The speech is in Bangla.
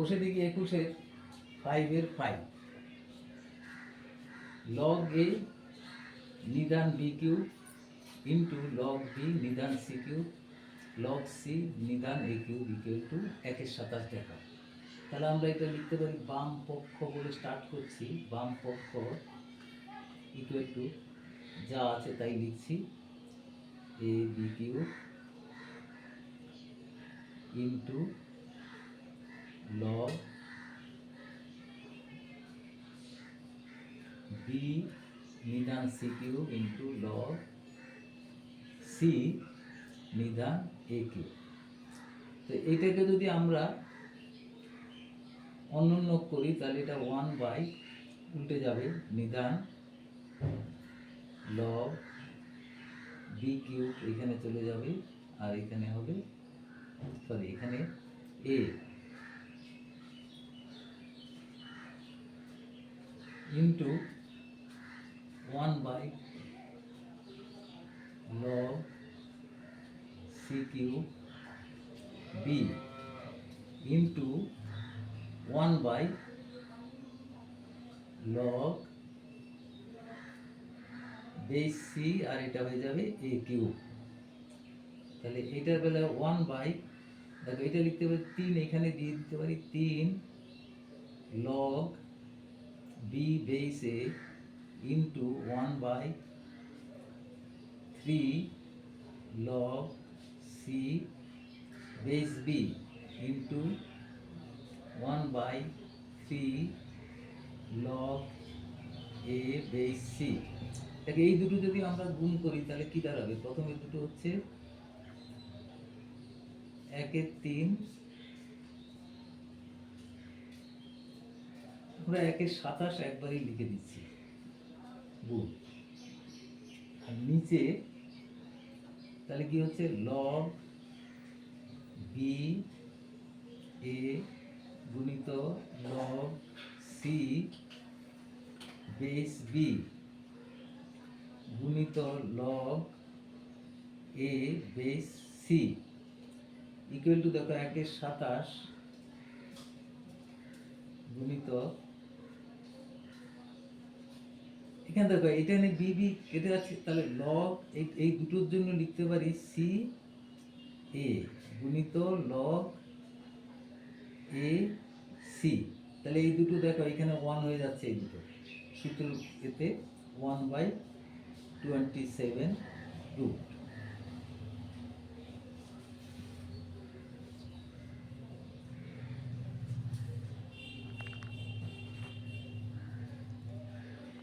কষে দিকে একুশের ফাইভের ফাইভ লগ এ নিদান B Q into log B নিদান সি কিউ লগ সি নিদান এ কিউ ইকুয়াল টু একের সাতাশ দেখা। তাহলে আমরা এটা লিখতে পারি, বাম পক্ষ বলে স্টার্ট করছি, বাম পক্ষ ইকুয়াল টু যা আছে তাই লিখছি। A B Q into log b, নিদান C Q into log C নিদান এ কিউ তো এইটাকে যদি আমরা অনন্য করি, তাহলে এটা ওয়ান বাই উল্টে যাবে। নিদান log বি কিউ এখানে চলে যাবে, আর এখানে হবে সরি এখানে a into 1 by log CQ B into 1 by log base c আর এটা হয়ে যাবে এ কিউ তাহলে এটার বেলা ওয়ান বাই, দেখো এটা লিখতে পারি তিন, এখানে দিয়ে দিতে পারি তিন log b base a into one by three log c base b into one by three log a base c তাহলে এই দুটো যদি আমরা গুণ করি, তাহলে কি দাঁড়াবে? প্রথমে দুটো হচ্ছে একের তিন আমরা একে সাতাশ একবারই লিখে দিচ্ছি। আর নিচে, তাহলে কি হচ্ছে? লগ বি এ গুণিত লগ সি বেস বি গুণিত log a base c equal to দেখো একের সাতাশ গুণিত এখানে দেখো, এটা নিয়ে বি বি কেটে যাচ্ছে তাহলে লগ এই এই দুটোর জন্য লিখতে পারি সি এ গুণিত লগ এ সি তাহলে এই দুটো দেখো, এখানে ওয়ান হয়ে যাচ্ছে এই দুটো। সূত্র এতে one by twenty seven to